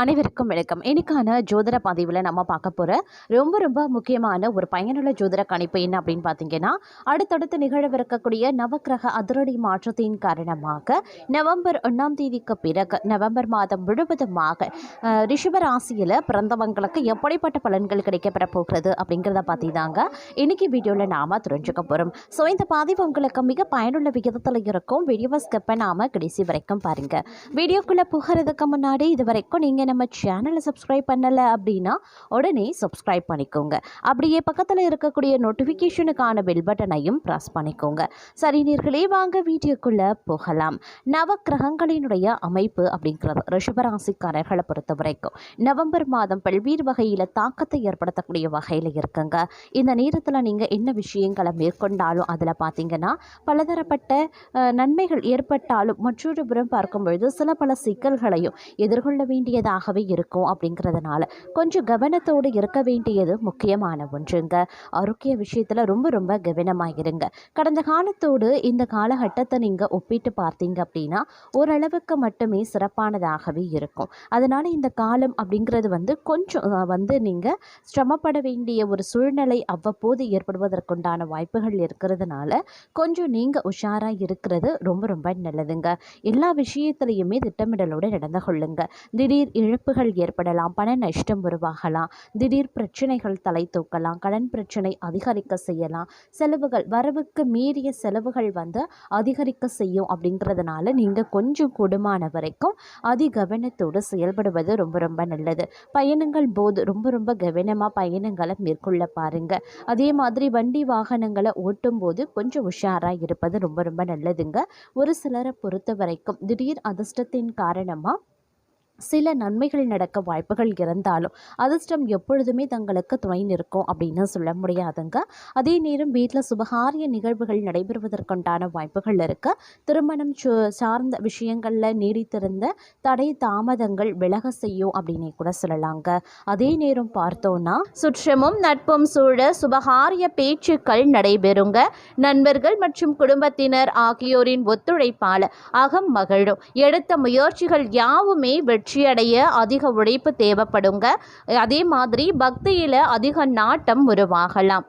அனைவருக்கும் வணக்கம். இன்னைக்கான ஜோதிட பதிவில் நம்ம பார்க்க போகிற ரொம்ப ரொம்ப முக்கியமான ஒரு பயனுள்ள ஜோதிட கணிப்பு என்ன அப்படின்னு பார்த்தீங்கன்னா அடுத்தடுத்து நிகழவிருக்கக்கூடிய நவக்கிரக அதிரடி மாற்றத்தின் காரணமாக நவம்பர் ஒன்றாம் தேதிக்கு பிறகு நவம்பர் மாதம் முழுவதுமாக ரிஷபராசியில் பிறந்தவங்களுக்கு எப்படிப்பட்ட பலன்கள் கிடைக்கப்பெற போகிறது அப்படிங்கிறத பற்றி தாங்க இன்னைக்கு வீடியோவில் நாம் தெரிஞ்சுக்க போகிறோம் ஸோ இந்த பதிவு உங்களுக்கு மிக பயனுள்ள விகிதத்தில் இருக்கும். வீடியோவை ஸ்கிப் பண்ணாமல் கடைசி வரைக்கும் பாருங்கள் வீடியோக்குள்ளே புகிறதுக்கு முன்னாடி இது வரைக்கும் நீங்கள் நம்ம சேனலை சப்ஸ்கிரைப் பண்ணலை அப்படின்னா உடனே சப்ஸ்கிரைப் பண்ணிக்கோங்க. அப்படியே பக்கத்தில் இருக்கக்கூடிய நோட்டிஃபிகேஷனுக்கான பெல் பட்டனையும் ப்ரெஸ் பண்ணிக்கோங்க. சரி நீர்களே வாங்க வீடியோக்குள்ளே போகலாம். நவக்கிரகங்களினுடைய அமைப்பு அப்படிங்கிறது ரிஷபராசிக்காரர்களை பொறுத்த வரைக்கும் நவம்பர் மாதம் பல்வேறு வகையில் தாக்கத்தை ஏற்படுத்தக்கூடிய வகையில் இருக்குங்க. இந்த நேரத்தில் நீங்கள் என்ன விஷயங்களை மேற்கொண்டாலும் அதில் பார்த்தீங்கன்னா பலதரப்பட்ட நன்மைகள் ஏற்பட்டாலும் மற்றொரு புறம் பார்க்கும் பொழுது சில பல சிக்கல்களையும் எதிர்கொள்ள வேண்டியதாக ஆகவே இருக்கும் அப்படிங்கிறதுனால கொஞ்சம் கவனத்தோடு இருக்க வேண்டியது முக்கியமான ஒன்றுங்க. ஆரோக்கிய விஷயத்தில் ரொம்ப ரொம்ப கவனமாக இருங்க. கடந்த காலத்தோடு இந்த காலகட்டத்தை நீங்கள் ஒப்பிட்டு பார்த்தீங்க அப்படின்னா ஓரளவுக்கு மட்டுமே சிறப்பானதாகவே இருக்கும். அதனால் இந்த காலம் அப்படிங்கிறது வந்து கொஞ்சம் வந்து நீங்கள் சிரமப்பட வேண்டிய ஒரு சூழ்நிலை அவ்வப்போது ஏற்படுவதற்குண்டான வாய்ப்புகள் இருக்கிறதுனால கொஞ்சம் நீங்கள் உஷாராக இருக்கிறது ரொம்ப ரொம்ப நல்லதுங்க. எல்லா விஷயத்துலையுமே திட்டமிடலோடு நடந்து கொள்ளுங்க. திடீர் இழப்புகள் ஏற்படலாம் பண நஷ்டம் உருவாகலாம் திடீர் பிரச்சனைகள் தலை தூக்கலாம் கடன் பிரச்சனை அதிகரிக்க செய்யலாம் செலவுகள் வரவுக்கு மீறிய செலவுகள் வந்து அதிகரிக்க செய்யும் அப்படிங்கிறதுனால நீங்கள் கொஞ்சம் கூடுமான வரைக்கும் அதி கவனத்தோடு செயல்படுவது ரொம்ப ரொம்ப நல்லது. பயணங்கள் போது ரொம்ப ரொம்ப கவனமாக பயணங்களை மேற்கொள்ள பாருங்கள் அதே மாதிரி வண்டி வாகனங்களை ஓட்டும் போது கொஞ்சம் உஷாராக இருப்பது ரொம்ப ரொம்ப நல்லதுங்க. ஒரு சிலரை பொறுத்த வரைக்கும் திடீர் அதிர்ஷ்டத்தின் காரணமாக சில நன்மைகள் நடக்க வாய்ப்புகள் இருந்தாலும் அதிர்ஷ்டம் எப்பொழுதுமே தங்களுக்கு துணை நிற்கும் அப்படின்னு சொல்ல முடியாதுங்க. அதே நேரம் வீட்டில் சுபகாரிய நிகழ்வுகள் நடைபெறுவதற்குண்டான வாய்ப்புகள் இருக்குது திருமணம் சு- சார்ந்த விஷயங்களில் நீடித்திருந்த தடை தாமதங்கள் விலக செய்யும் அப்படின்னு கூட சொல்லலாங்க. அதே நேரம் பார்த்தோன்னா சுற்றமும் நட்பும் சூழ சுபகாரிய பேச்சுக்கள் நடைபெறுங்க. நண்பர்கள் மற்றும் குடும்பத்தினர் ஆகியோரின் ஒத்துழைப்பால் அகம் மகிழும். எடுத்த முயற்சிகள் யாவுமே வெற்றி வெற்றியடைய அதிக உழைப்பு தேவைப்படுங்க. அதே மாதிரி பக்தியில் அதிக நாட்டம் உருவாகலாம்.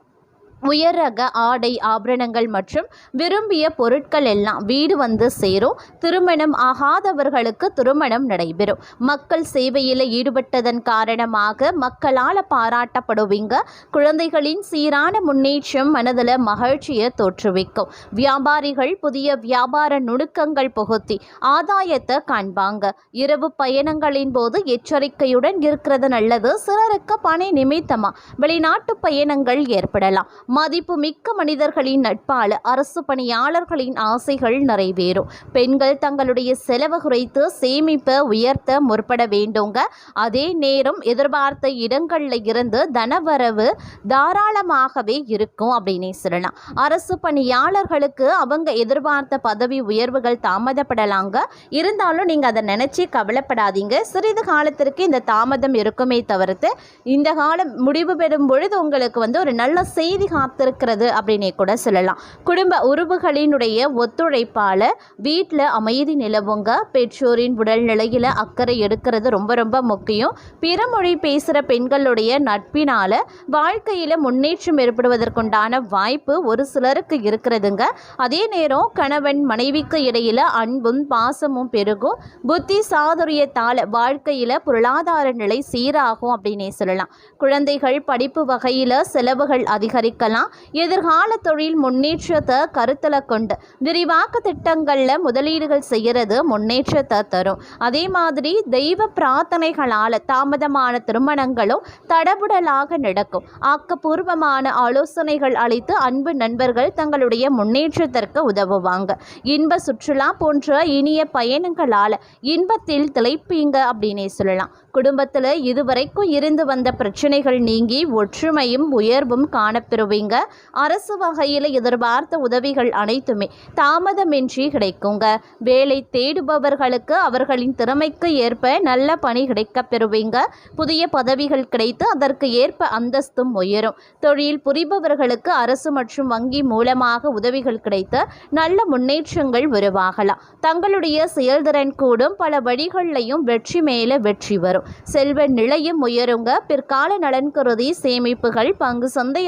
உயர் ரக ஆடை ஆபரணங்கள் மற்றும் விரும்பிய பொருட்கள் எல்லாம் வீடு வந்து சேரும். திருமணம் ஆகாதவர்களுக்கு திருமணம் நடைபெறும். மக்கள் சேவையில் ஈடுபட்டதன் காரணமாக மக்களால் பாராட்டப்படுவீங்க. குழந்தைகளின் சீரான முன்னேற்றம் மனதில் மகிழ்ச்சியை தோற்றுவிக்கும். வியாபாரிகள் புதிய வியாபார நுணுக்கங்கள் புகுத்தி ஆதாயத்தை காண்பாங்க. இரவு பயணங்களின் போது எச்சரிக்கையுடன் இருக்கிறது நல்லது. சிலருக்கு பணி நிமித்தமா வெளிநாட்டு பயணங்கள் ஏற்படலாம். மதிப்பு மிக்க மனிதர்களின் நட்பால் அரசு பணியாளர்களின் ஆசைகள் நிறைவேறும். பெண்கள் தங்களுடைய செலவு குறைத்து சேமிப்பை உயர்த்த முற்பட வேண்டுங்க. அதே நேரம் எதிர்பார்த்த இடங்களில் இருந்து தனவரவு தாராளமாகவே இருக்கும் அப்படின்னே சொல்லலாம். அரசு பணியாளர்களுக்கு அவங்க எதிர்பார்த்த பதவி உயர்வுகள் தாமதப்படலாங்க. இருந்தாலும் நீங்கள் அதை நினச்சி கவலைப்படாதீங்க. சிறிது காலத்திற்கு இந்த தாமதம் இருக்குமே தவிர்த்து இந்த காலம் முடிவு பெறும் பொழுது உங்களுக்கு வந்து ஒரு நல்ல செய்தி காத்திருக்கிறது அப்படின்னே கூட சொல்லலாம். குடும்ப உறவுகளினுடைய ஒத்துழைப்பால் வீட்டில் அமைதி நிலவுங்க. பெற்றோரின் உடல்நிலையில் அக்கறை எடுக்கிறது ரொம்ப ரொம்ப முக்கியம். பிற மொழி பேசுகிற பெண்களுடைய நட்பினால் வாழ்க்கையில் முன்னேற்றம் ஏற்படுவதற்குண்டான வாய்ப்பு ஒரு சிலருக்கு இருக்கிறதுங்க. அதே நேரம் கணவன் மனைவிக்கு இடையில் அன்பும் பாசமும் பெருகும். புத்தி சாதுரியத்தால் வாழ்க்கையில் பொருளாதார நிலை சீராகும் அப்படின்னே சொல்லலாம். குழந்தைகள் படிப்பு வகையில் செலவுகள் அதிகரிக்கலாம். எதிர்கால தொழில் முன்னேற்றத்தை கருத்தில் கொண்டு விரிவாக்க திட்டங்களில் முதலீடுகள் செய்கிறது முன்னேற்றத்தை தரும். அதே மாதிரி தெய்வ பிரார்த்தனைகளால் தாமதமான திருமணங்களும் தடபுடலாக நடக்கும். ஆக்கப்பூர்வமான ஆலோசனைகள் அளித்து அன்பு நண்பர்கள் தங்களுடைய முன்னேற்றத்திற்கு உதவுவாங்க. இன்ப சுற்றுலா போன்ற இனிய பயணங்களால் இன்பத்தில் திளைப்பீங்க அப்படின்னே சொல்லலாம். குடும்பத்தில் இதுவரைக்கும் இருந்து வந்த பிரச்சனைகள் நீங்கி ஒற்றுமையும் உயர்வும் காணப்பெறும் பெறுவீங்க அரசு வகையில் எதிர்பார்த்த உதவிகள் அனைத்துமே தாமதமின்றி கிடைக்குங்க. வேலை தேடுபவர்களுக்கு அவர்களின் திறமைக்கு ஏற்ப நல்ல பணி கிடைக்க பெறுவீங்க. புதிய பதவிகள் கிடைத்து அதற்கு ஏற்ப அந்தஸ்தும் உயரும். தொழில் புரிபவர்களுக்கு அரசு மற்றும் வங்கி மூலமாக உதவிகள் கிடைத்து நல்ல முன்னேற்றங்கள் உருவாகலாம். தங்களுடைய செயல்திறன் கூடும். பல வழிகளிலையும் வெற்றி மேலே வெற்றி வரும். செல்வ நிலையும் உயருங்க. பிற்கால நலன் கருதி சேமிப்புகள் பங்கு சந்தை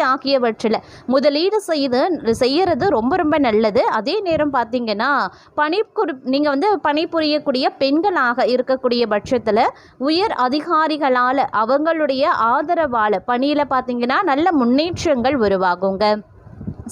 அவற்றில் முதலீடு செய்து செய்யறது ரொம்ப ரொம்ப நல்லது. அதே நேரம் பார்த்தீங்கன்னா பணி நீங்கள் வந்து பணிபுரியக்கூடிய பெண்களாக இருக்கக்கூடிய பட்சத்தில் உயர் அதிகாரிகளால் அவங்களுடைய ஆதரவால் பணியில் பார்த்தீங்கன்னா நல்ல முன்னேற்றங்கள் உருவாகுங்க.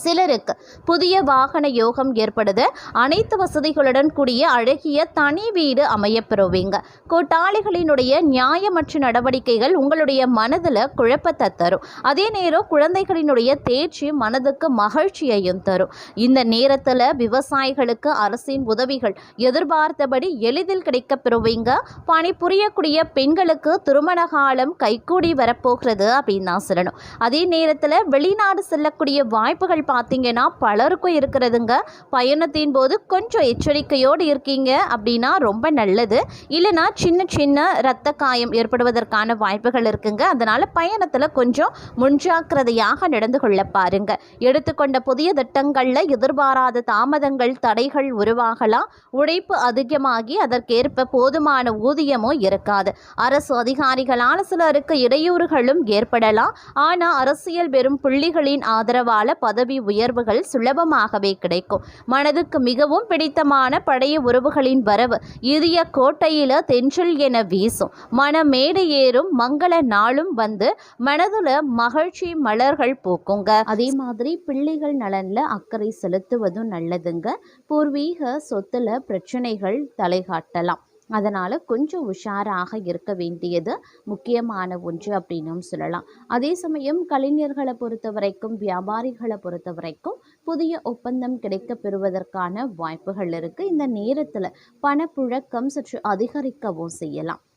சிலருக்கு புதிய வாகன யோகம் ஏற்படுது. அனைத்து வசதிகளுடன் கூடிய அழகிய தனி வீடு அமையப்பெறுவீங்க கூட்டாளிகளினுடைய நியாயமற்ற நடவடிக்கைகள் உங்களுடைய மனதில் குழப்பத்தை தரும். அதே நேரம் குழந்தைகளினுடைய தேர்ச்சி மனதுக்கு மகிழ்ச்சியையும் தரும். இந்த நேரத்தில் விவசாயிகளுக்கு அரசின் உதவிகள் எதிர்பார்த்தபடி எளிதில் கிடைக்கப்பெறுவீங்க பணிபுரியக்கூடிய பெண்களுக்கு திருமண காலம் கைகூடி வரப்போகிறது அப்படின்னு தான் சொல்லணும். அதே நேரத்தில் வெளிநாடு செல்லக்கூடிய வாய்ப்புகள் பார்த்தீங்கன்னா பலருக்கும் இருக்கிறதுங்க. பயணத்தின் போது கொஞ்சம் எச்சரிக்கையோடு இருக்கீங்க அப்படின்னா ரொம்ப நல்லது. இல்லைனா சின்ன சின்ன இரத்த காயம் ஏற்படுவதற்கான வாய்ப்புகள் இருக்குங்க. அதனால் பயணத்தில் கொஞ்சம் முன்ஜாக்கிரதையாக நடந்து கொள்ள பாருங்க. எடுத்துக்கொண்ட புதிய திட்டங்களில் எதிர்பாராத தாமதங்கள் தடைகள் உருவாகலாம். உழைப்பு அதிகமாகி அதற்கேற்ப போதுமான ஊதியமும் இருக்காது. அரசு அதிகாரிகளால் சிலருக்கு இடையூறுகளும் ஏற்படலாம். ஆனால் அரசியல் பெறும் புள்ளிகளின் ஆதரவால் பதவி உயர்வுகள் சுலபமாகவே கிடைக்கும். மனதுக்கு மிகவும் பிடித்தமான பழைய உறவுகளின் வரவு இதய கோட்டையில தென்றல் என வீசும். மனமேடு ஏறும் மங்கள நாளும் வந்து மனதுல மகிழ்ச்சி மலர்கள் பூக்குங்க. அதே மாதிரி பிள்ளைகள் நலன்ல அக்கறை செலுத்துவதும் நல்லதுங்க. பூர்வீக சொத்துல பிரச்சனைகள் தலைகாட்டலாம். அதனால் கொஞ்சம் உஷாராக இருக்க வேண்டியது முக்கியமான ஒன்று அப்படின்னும் சொல்லலாம். அதே சமயம் கலைஞர்களை பொறுத்த வரைக்கும் வியாபாரிகளை பொறுத்த வரைக்கும் புதிய ஒப்பந்தம் கிடைக்க பெறுவதற்கான வாய்ப்புகள் இருக்குது இந்த நேரத்தில் பணப்புழக்கம் சற்று அதிகரிக்கவும் செய்யலாம்.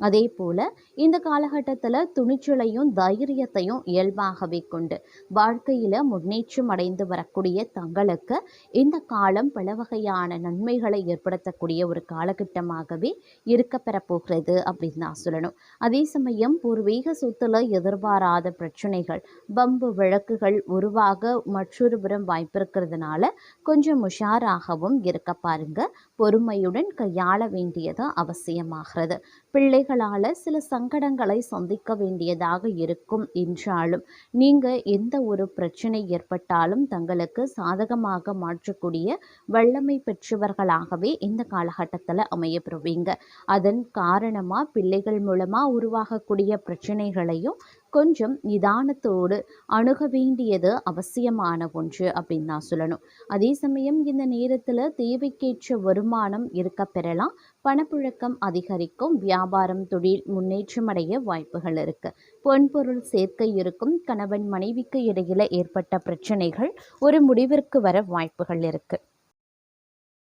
அதே போல் இந்த காலகட்டத்தில் துணிச்சலையும் தைரியத்தையும் இயல்பாகவே கொண்டு வாழ்க்கையில் முன்னேற்றம் அடைந்து வரக்கூடிய தங்களுக்கு இந்த காலம் பல வகையான நன்மைகளை ஏற்படுத்தக்கூடிய ஒரு காலகட்டமாகவே இருக்க பெறப்போகிறது அப்படின்னு நான் சொல்லணும். அதே சமயம் பூர்வீக சொத்துல எதிர்பாராத பிரச்சனைகள் பம்பு வழக்குகள் உருவாக மற்றொரு புறம் வாய்ப்பிருக்கிறதுனால கொஞ்சம் உஷாராகவும் இருக்க பாருங்க. பொறுமையுடன் கையாள வேண்டியது அவசியமாகிறது. பிள்ளைகளால் சில சங்கடங்களை சந்திக்க வேண்டியதாக இருக்கும் என்றாலும் நீங்கள் எந்த ஒரு பிரச்சனை ஏற்பட்டாலும் தங்களுக்கு சாதகமாக மாற்றக்கூடிய வல்லமை பெற்றவர்களாகவே இந்த காலகட்டத்தில் அமையப்பெறுவீங்க அதன் காரணமாக பிள்ளைகள் மூலமாக உருவாகக்கூடிய பிரச்சனைகளையும் கொஞ்சம் நிதானத்தோடு அணுக வேண்டியது அவசியமான ஒன்று அப்படின்னு நான் சொல்லணும். அதே சமயம் இந்த நேரத்தில் தேவைக்கேற்ற வருமானம் இருக்க பெறலாம். பணப்புழக்கம் அதிகரிக்கும். வியாபாரம் தொழில் முன்னேற்றம் அடைய வாய்ப்புகள் இருக்கு. பொன்பொருள் சேர்க்கை இருக்கும். கணவன் மனைவிக்கு இடையில ஏற்பட்ட பிரச்சனைகள் ஒரு முடிவிற்கு வர வாய்ப்புகள் இருக்குது